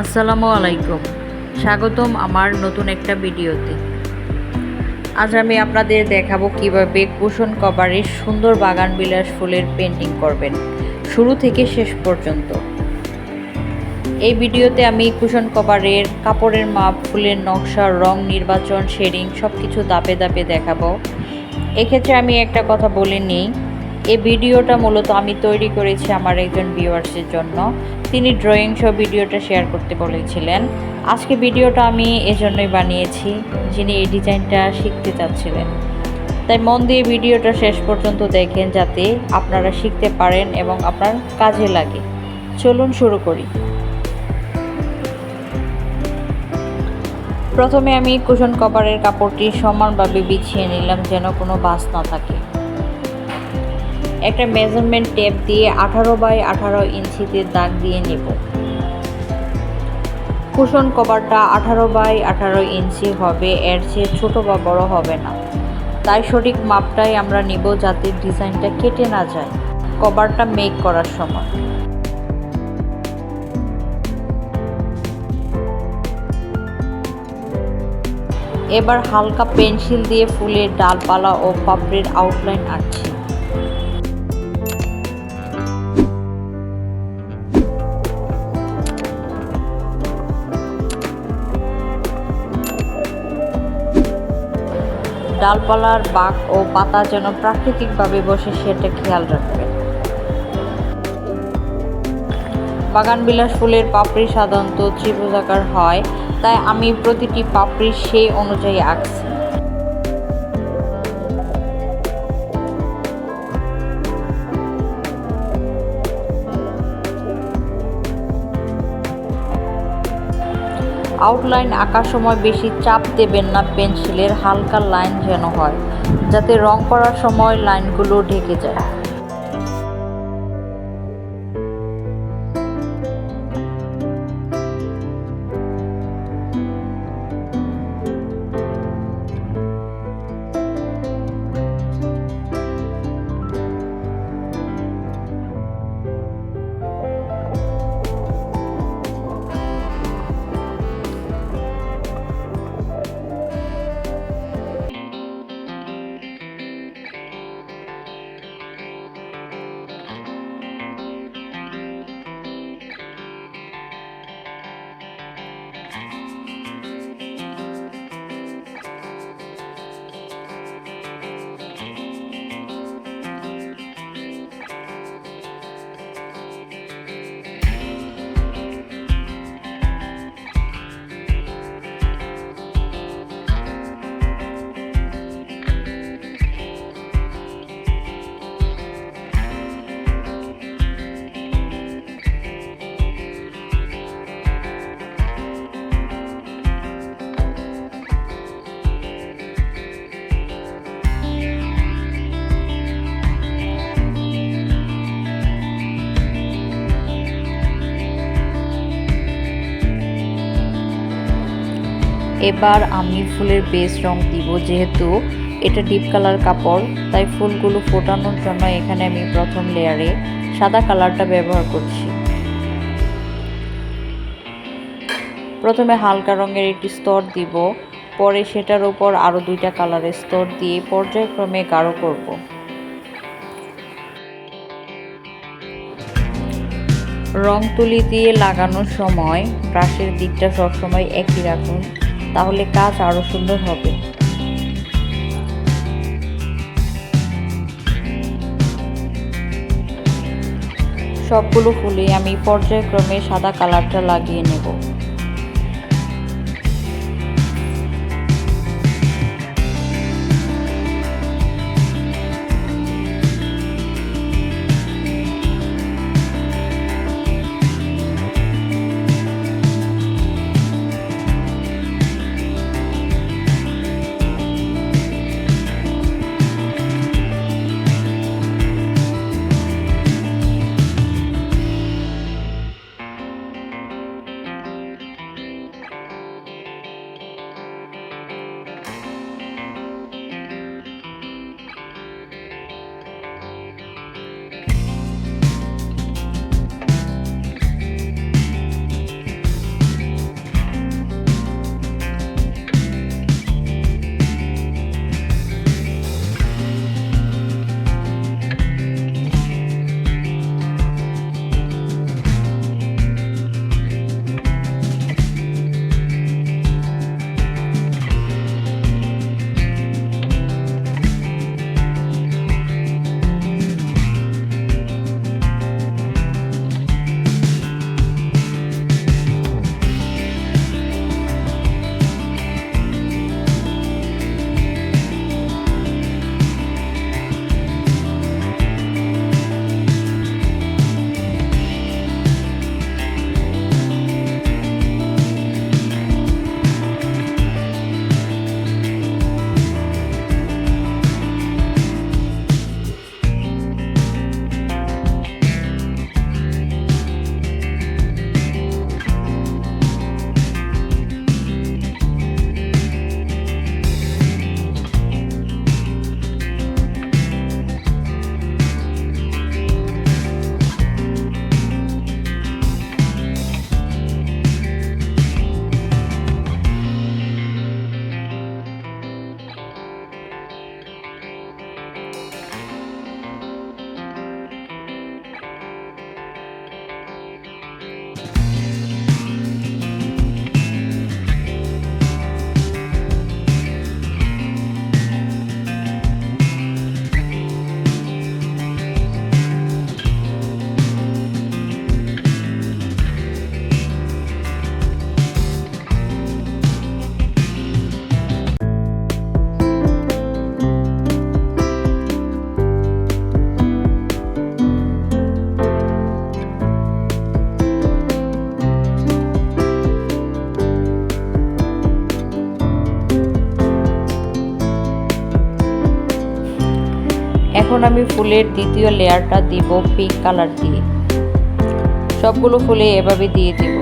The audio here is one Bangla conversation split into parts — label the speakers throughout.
Speaker 1: আসসালামু আলাইকুম। স্বাগতম আমার নতুন একটা ভিডিওতে। আজ আমি আপনাদের দেখাবো কীভাবে কুশন কভারের সুন্দর বাগান বিলাস ফুলের পেন্টিং করবেন। শুরু থেকে শেষ পর্যন্ত। এই ভিডিওতে আমি কুশন কভারের কাপড়ের মাপ, ফুলের নকশা, রং নির্বাচন, শেডিং সব কিছু দাপে দাপে দেখাবো। এক্ষেত্রে আমি একটা কথা বলে নিই। এই ভিডিওটা মূলত আমি তৈরি করেছি আমার একজন ভিউয়ার্সের জন্য। তিনি ড্রয়িং সহ ভিডিওটা শেয়ার করতে বলেছিলেন। আজকে ভিডিওটা আমি এজন্যই বানিয়েছি, যিনি এই ডিজাইনটা শিখতে চাচ্ছিলেন। তাই মন দিয়ে ভিডিওটা শেষ পর্যন্ত দেখেন যাতে আপনারা শিখতে পারেন এবং আপনার কাজে লাগে। চলুন শুরু করি। প্রথমে আমি কুশন কভারের কাপড়টি সমানভাবে বিছিয়ে নিলাম যেন কোনো বাস না থাকে। একটা মেজারমেন্ট টেপ দিয়ে আঠারো বাই আঠারো ইঞ্চিতে দাগ দিয়ে নেব। কুশন কভারটা আঠারো বাই আঠারো ইঞ্চি হবে, এর চেয়ে ছোটো বা বড় হবে না। তাই সঠিক মাপটাই আমরা নিব যাতে ডিজাইনটা কেটে না যায় কভারটা মেক করার সময়। এবার হালকা পেন্সিল দিয়ে ফুলের ডালপালা ও পাপড়ির আউটলাইন আঁকছি। ডালপালার বাঁক ও পাতা যেন প্রাকৃতিকভাবে বসে সেটা খেয়াল রাখবেন বাগান বিলাস ফুলের পাপড়ি সাধারণত ত্রিভুজাকার হয়, তাই আমি প্রতিটি পাপড়ি সেই অনুযায়ী আঁকছি। আউটলাইন আঁকার সময় বেশি চাপ দেবেন না পেন্সিলের, হালকা লাইন যেন হয়, যাতে রং করার সময় লাইনগুলো ঢেকে যায়। এবার আমি ফুলের বেস রং দিব যেহেতু এটা ডিপ কালার কাপড়, তাই ফুলগুলো ফোটানোর জন্য এখানে আমি প্রথম লেয়ারে সাদা কালারটা ব্যবহার করছি। প্রথমে হালকা রঙের একটি স্তর দিব, পরে সেটার উপর আরও দুইটা কালারের স্তর দিয়ে পর্যায়ক্রমে গাঢ় করব। রং তুলি দিয়ে লাগানোর সময় ব্রাশের দিকটা সবসময় একই রাখুন। তাহলে কাজ আরও সুন্দর হবে। সবগুলো ফুলে আমি পর্যায়ক্রমে সাদা কালারটা লাগিয়ে নেব। এখন আমি ফুলের দ্বিতীয় লেয়ারটা দিব পিঙ্ক কালার দিয়ে। সবগুলো ফুলে এভাবে দিয়ে দিব।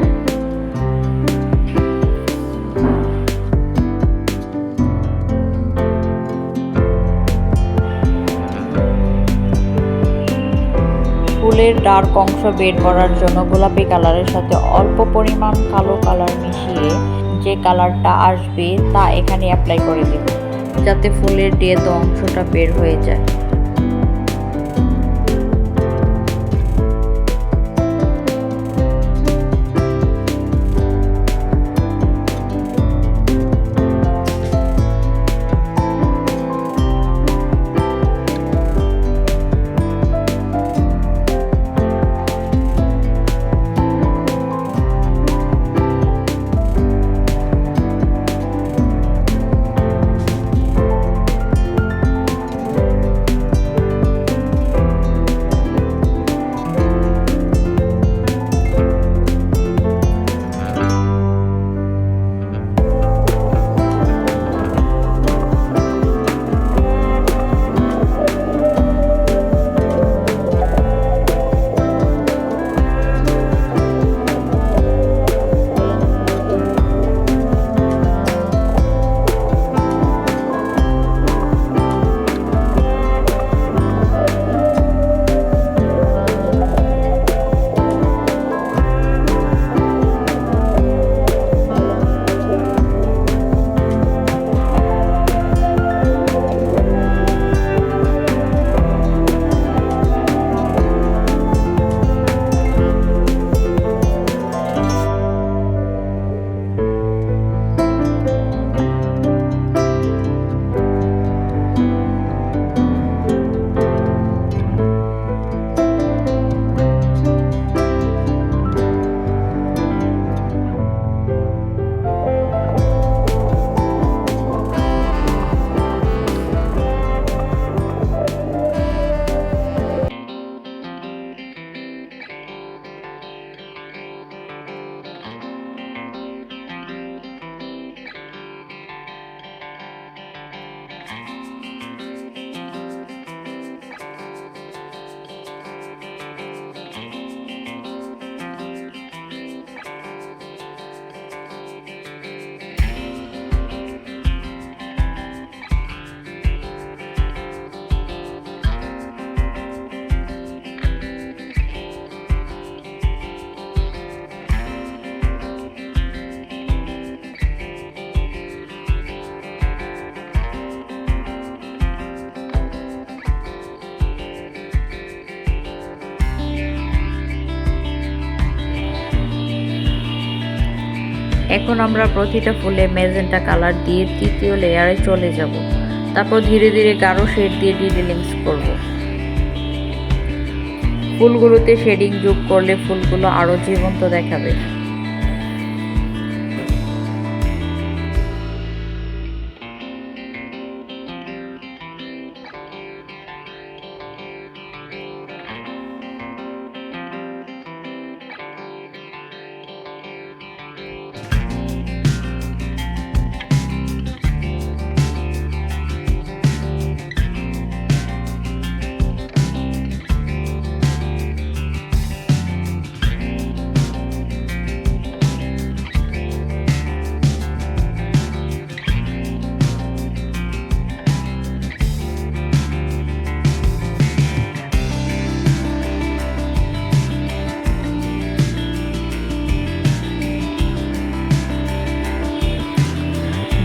Speaker 1: ফুলের ডার্ক অংশ বের করার জন্য গোলাপি কালারের সাথে অল্প পরিমাণ কালো কালার মিশিয়ে যে কালারটা আসবে তা এখানে অ্যাপ্লাই করে দেব, যাতে ফুলের ডেদ অংশটা বের হয়ে যায়। এখন আমরা প্রতিটা ফুলে মেজেন্টা কালার দিয়ে তৃতীয় লেয়ারে চলে যাব। তারপর ধীরে ধীরে গাঢ় শেড দিয়ে ডিটেলিংস করব। ফুলগুলোতে শেডিং যোগ করলে ফুলগুলো আরও জীবন্ত দেখাবে।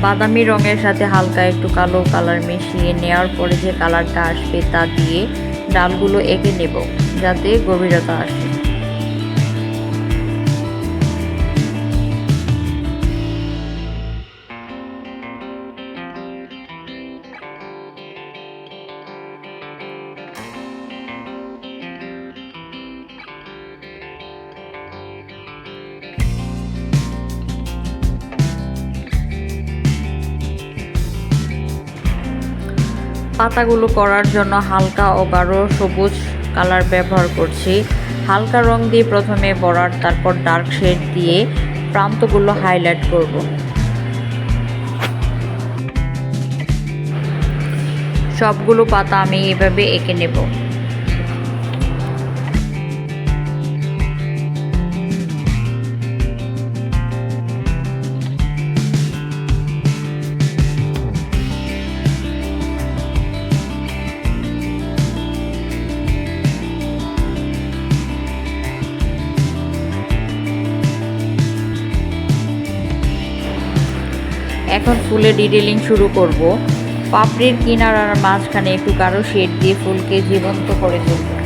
Speaker 1: বাদামি রঙের সাথে হালকা একটু কালো কালার মিশিয়ে নেওয়ার পরে যে কালারটা আসবে তা দিয়ে ডালগুলো এঁকে নেব, যাতে গভীরতা আসে। পাতাগুলো করার জন্য হালকা ও গাঢ় সবুজ কালার ব্যবহার করছি। হালকা রং দিয়ে প্রথমে বরার, তারপর ডার্ক শেড দিয়ে প্রান্তগুলো হাইলাইট করব। সবগুলো পাতা আমি এভাবে এঁকে নেব। এখন ফুলে ডিটেলিং শুরু করব। পাপড়ির কিনারার মাঝখানে একটু কারও শেড দিয়ে ফুলকে জীবন্ত করে তুলব।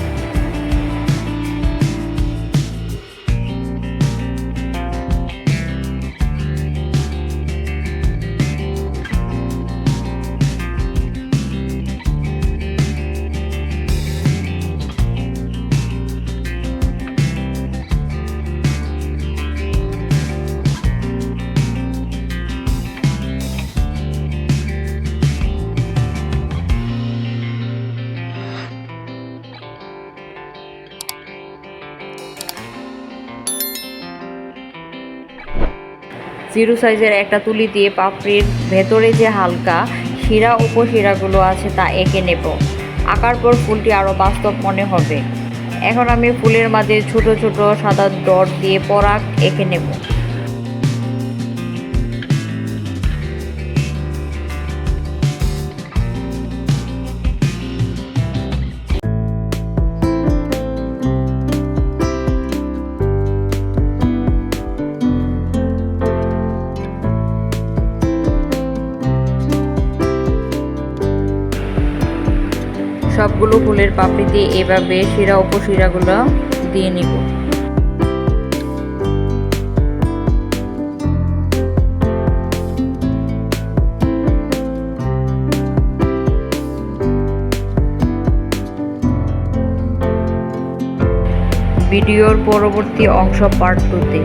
Speaker 1: জিরো সাইজের একটা তুলি দিয়ে পাপড়ির ভেতরে যে হালকা শিরা উপশিরাগুলো আছে তা এঁকে নেব। আঁকার পর ফুলটি আরও বাস্তব মনে হবে। এখন আমি ফুলের মাঝে ছোট ছোট সাদা ডট দিয়ে পরাগ এঁকে নেব। সবগুলো ফুলের পাপড়ি দিয়ে এভাবে শিরা উপশিরাগুলো দিয়ে নিব। ভিডিওর পরবর্তী অংশ পার্ট টুতে